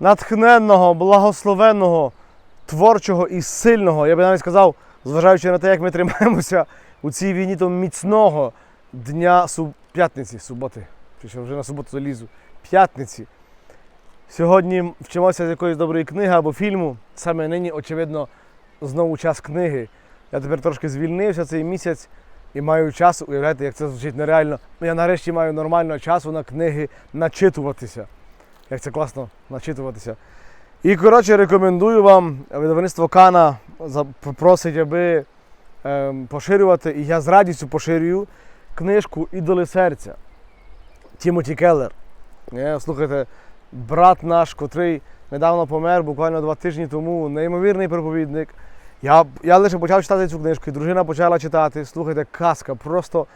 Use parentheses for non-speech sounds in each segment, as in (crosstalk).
натхненного, благословенного, творчого і сильного, я би навіть сказав, зважаючи на те, як ми тримаємося у цій війні, то міцного дня суб... п'ятниці, суботи. Чи що вже на суботу залізу. П'ятниці. Сьогодні вчимося з якоїсь доброї книги або фільму. Саме нині, очевидно, знову час книги. Я тепер трошки звільнився цей місяць і маю час, уявляєте, як це звучить нереально. Я нарешті маю нормально часу на книги начитуватися. Як це класно начитуватися. І коротше рекомендую вам видавництво Кана просить, аби ем, поширювати, і я з радістю поширюю книжку Ідоли серця Тімоті Келлер. Е, Слухайте, брат наш, котрий недавно помер, буквально два тижні тому, неймовірний проповідник. Я, я лише почав читати цю книжку, і дружина почала читати. Слухайте, казка. Просто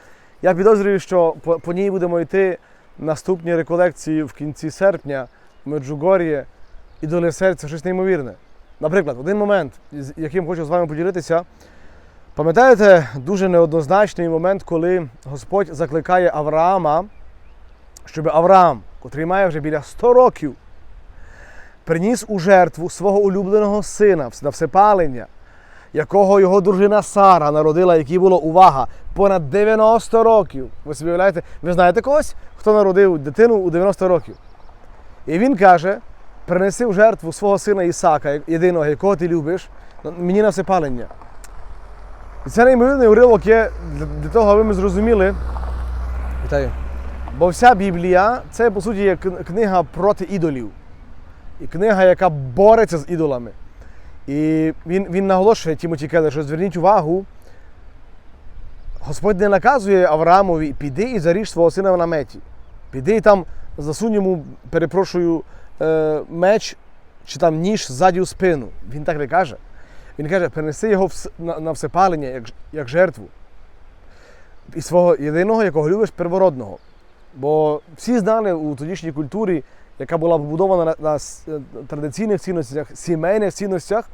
я підозрюю, що по, по ній будемо йти наступні реколекції в кінці серпня в Меджугор'ї і доля серця щось неймовірне. Наприклад, один момент, з яким хочу з вами поділитися. Пам'ятаєте дуже неоднозначний момент, коли Господь закликає Авраама, щоб Авраам, котрий має вже біля 100 років, приніс у жертву свого улюбленого сина на всепалення, якого його дружина Сара народила, якій було увага, понад 90 років. Ви собі уявляєте, ви знаєте когось, хто народив дитину у 90 років? І він каже: принеси в жертву свого сина Ісака, єдиного, якого ти любиш, мені на всепалення. І це неймовірний уривок є для того, аби ми зрозуміли. Вітаю. Бо вся Біблія це по суті є книга проти ідолів. І книга, яка бореться з ідолами. І він, він наголошує Тімоті Келлер, що зверніть увагу, Господь не наказує Авраамові, піди і заріж свого сина в наметі. Піди і там засунь йому, перепрошую, е, меч чи там ніж ззаді у спину. Він так не каже. Він каже, принеси його на, всепалення, як, як жертву. І свого єдиного, якого любиш, первородного. Бо всі знали у тодішній культурі, яка була побудована на, на е, традиційних цінностях, сімейних цінностях,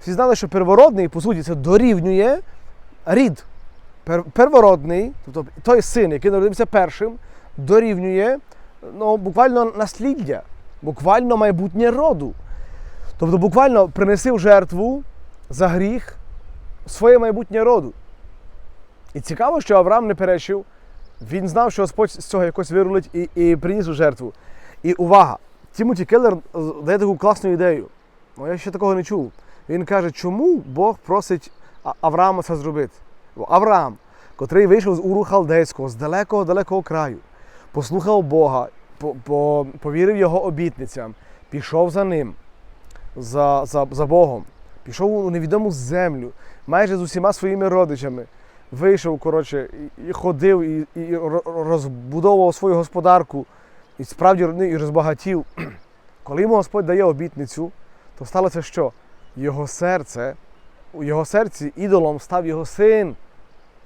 всі знали, що первородний, по суті, це дорівнює рід. Пер, первородний, тобто той син, який народився першим, дорівнює ну, буквально насліддя, буквально майбутнє роду. Тобто, буквально принеси в жертву за гріх своє майбутнє роду. І цікаво, що Авраам не перечив, він знав, що Господь з цього якось вирулить і, і приніс у жертву. І увага! Тімоті Келлер дає таку класну ідею. Ну, я ще такого не чув. Він каже, чому Бог просить Авраама це зробити? Бо Авраам, котрий вийшов з Уру Халдейського, з далекого далекого краю, послухав Бога, по, по, повірив його обітницям, пішов за ним, за, за, за Богом, пішов у невідому землю, майже з усіма своїми родичами. Вийшов, коротше, і, ходив, і, і розбудовував свою господарку, і справді ну, і розбагатів. (clears throat) Коли йому Господь дає обітницю, то сталося що? Його серце, у його серці ідолом став його син.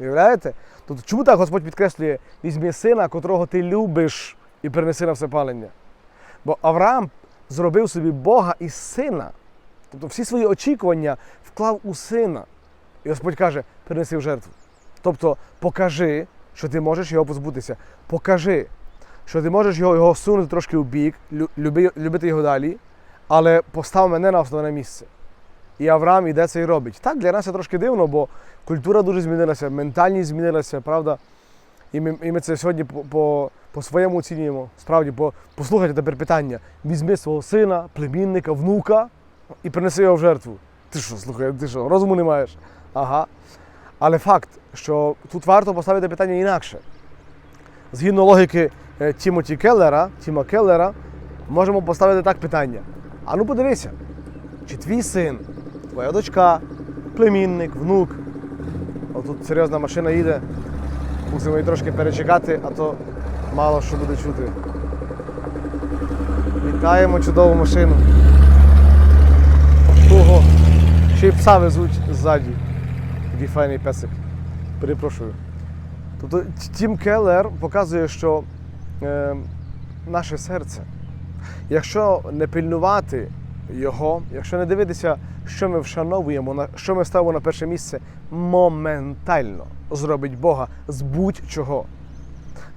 Уявляєте? Тобто, чому так Господь підкреслює, візьми сина, котрого ти любиш, і принеси на всепалення? Бо Авраам зробив собі Бога і сина. Тобто всі свої очікування вклав у сина. І Господь каже, принеси в жертву. Тобто покажи, що ти можеш його позбутися. Покажи, що ти можеш його, його сунути трошки в бік, люби, любити його далі, але постав мене на основне місце. І Авраам іде це і робить. Так, для нас це трошки дивно, бо культура дуже змінилася, ментальність змінилася, правда? І ми, і ми це сьогодні по, по, по своєму оцінюємо. Справді, по, послухайте тепер питання: візьми свого сина, племінника, внука і принеси його в жертву. Ти що, слухай, ти що, розуму не маєш? Ага. Але факт, що тут варто поставити питання інакше. Згідно логіки е, Тімоті Келлера, Тіма Келлера, можемо поставити так питання. А ну подивися, чи твій син, твоя дочка, племінник, внук. О, тут серйозна машина їде. Мусимо її трошки перечекати, а то мало що буде чути. Вітаємо чудову машину. Ого, ще й пса везуть ззаді. Який файний песик. Перепрошую. Тобто Тім Келлер показує, що е, наше серце, якщо не пильнувати його, якщо не дивитися, що ми вшановуємо, що ми ставимо на перше місце, моментально зробить Бога з будь-чого.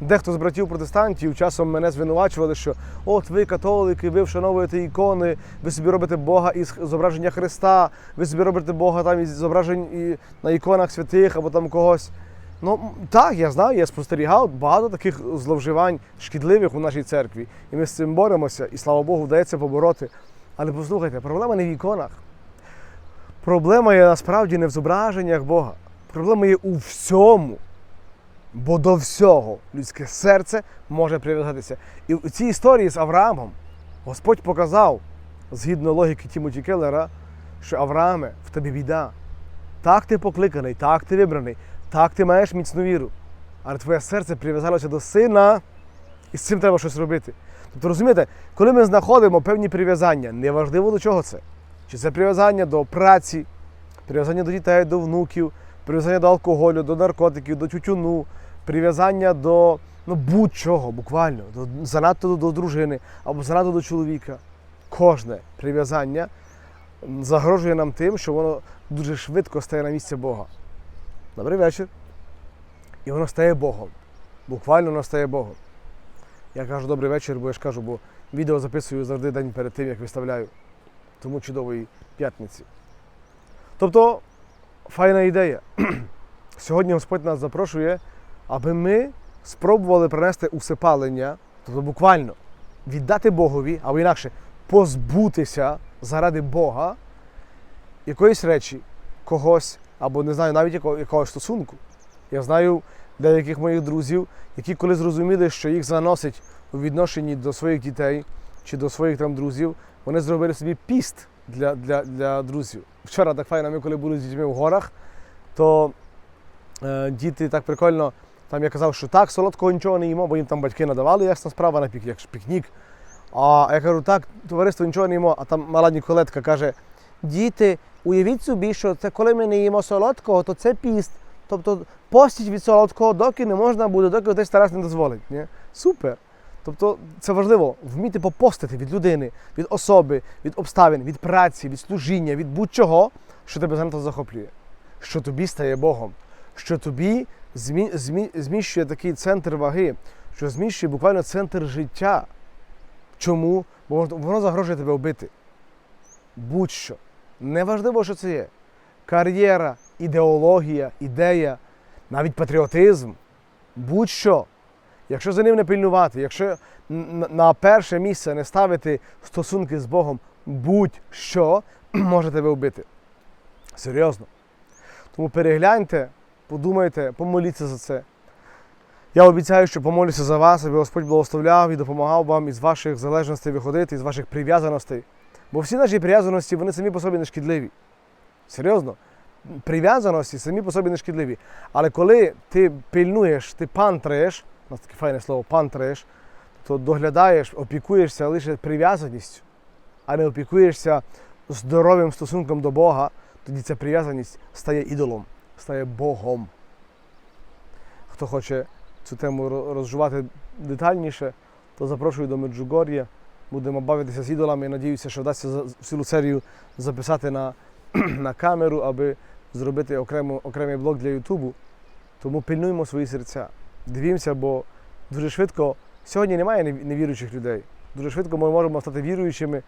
Дехто з братів протестантів часом мене звинувачували, що от ви католики, ви вшановуєте ікони, ви собі робите Бога із зображення Христа, ви собі робите Бога там із зображень і на іконах святих або там когось. Ну так, я знаю, я спостерігав багато таких зловживань шкідливих у нашій церкві. І ми з цим боремося, і слава Богу, вдається побороти. Але послухайте, проблема не в іконах. Проблема є насправді не в зображеннях Бога. Проблема є у всьому. Бо до всього людське серце може прив'язатися. І в цій історії з Авраамом Господь показав, згідно логіки Тімоті Келлера, що Аврааме, в тобі біда. Так ти покликаний, так ти вибраний, так ти маєш міцну віру. Але твоє серце прив'язалося до сина, і з цим треба щось робити. Тобто, розумієте, коли ми знаходимо певні прив'язання, неважливо до чого це. Чи це прив'язання до праці, прив'язання до дітей, до внуків, прив'язання до алкоголю, до наркотиків, до тютюну, прив'язання до ну, будь-чого, буквально, до, занадто до, дружини або занадто до чоловіка. Кожне прив'язання загрожує нам тим, що воно дуже швидко стає на місце Бога. Добрий вечір. І воно стає Богом. Буквально воно стає Богом. Я кажу добрий вечір, бо я ж кажу, бо відео записую завжди день перед тим, як виставляю. Тому чудової п'ятниці. Тобто, файна ідея. (clears throat) Сьогодні Господь нас запрошує, аби ми спробували принести усипалення, тобто буквально віддати Богові, або інакше позбутися заради Бога якоїсь речі, когось, або не знаю, навіть якого, якогось стосунку. Я знаю деяких моїх друзів, які коли зрозуміли, що їх заносить у відношенні до своїх дітей чи до своїх там друзів, вони зробили собі піст для, для, для друзів. Вчора так файно, ми коли були з дітьми в горах, то е, діти так прикольно. Там я казав, що так, солодкого нічого не їмо, бо їм там батьки надавали, ясна справа на пік, як пікнік. А я кажу, так, товариство нічого не їмо. А там мала Ніколетка каже: діти, уявіть собі, що це коли ми не їмо солодкого, то це піст. Тобто постіть від солодкого, доки не можна буде, доки отець Тарас не дозволить. Ні? Супер. Тобто це важливо вміти попостити від людини, від особи, від обставин, від праці, від служіння, від будь-чого, що тебе занадто захоплює, що тобі стає Богом, що тобі змі, змі, зміщує такий центр ваги, що зміщує буквально центр життя. Чому? Бо воно- загрожує тебе вбити. Будь-що. Неважливо, що це є. Кар'єра, ідеологія, ідея, навіть патріотизм. Будь-що. Якщо за ним не пильнувати, якщо на перше місце не ставити стосунки з Богом, будь-що (clears throat) може тебе вбити. Серйозно. Тому перегляньте, подумайте, помоліться за це. Я обіцяю, що помолюся за вас, аби Господь благословляв і допомагав вам із ваших залежностей виходити, із ваших прив'язаностей. Бо всі наші прив'язаності, вони самі по собі не шкідливі. Серйозно. Прив'язаності самі по собі не шкідливі. Але коли ти пильнуєш, ти пантраєш, нас таке файне слово пантраєш, то доглядаєш, опікуєшся лише прив'язаністю, а не опікуєшся здоровим стосунком до Бога, тоді ця прив'язаність стає ідолом, стає Богом. Хто хоче цю тему ро- розжувати детальніше, то запрошую до Меджугор'я. Будемо бавитися з ідолами. Надіюся, що вдасться цілу серію записати на, (clears throat) на камеру, аби зробити окремо, окремий блог для Ютубу. Тому пильнуємо свої серця. Дивімося, бо дуже швидко сьогодні немає невіруючих людей. Дуже швидко ми можемо стати віруючими,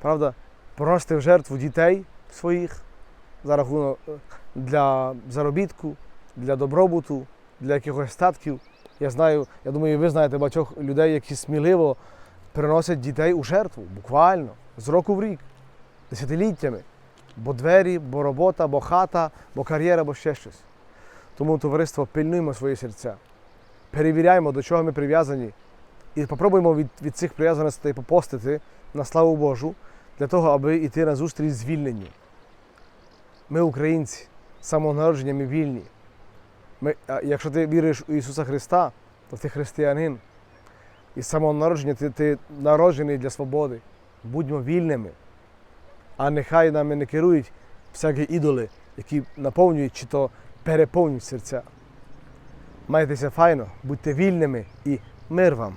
правда, приносити в жертву дітей своїх за рахунок е, для заробітку, для добробуту, для якихось статків. Я знаю, я думаю, ви знаєте багатьох людей, які сміливо приносять дітей у жертву, буквально, з року в рік, десятиліттями. Бо двері, бо робота, бо хата, бо кар'єра, бо ще щось. Тому, товариство, пильнуємо свої серця, перевіряємо, до чого ми прив'язані, і попробуємо від, від цих прив'язаностей попостити на славу Божу, для того, аби йти на зустріч звільненню. Ми українці, з самого народження ми вільні. Ми, якщо ти віриш у Ісуса Христа, то ти християнин. І з самого народження ти, ти народжений для свободи. Будьмо вільними. А нехай нами не керують всякі ідоли, які наповнюють чи то переповнюють серця. Майтеся файно, будьте вільними і мир вам!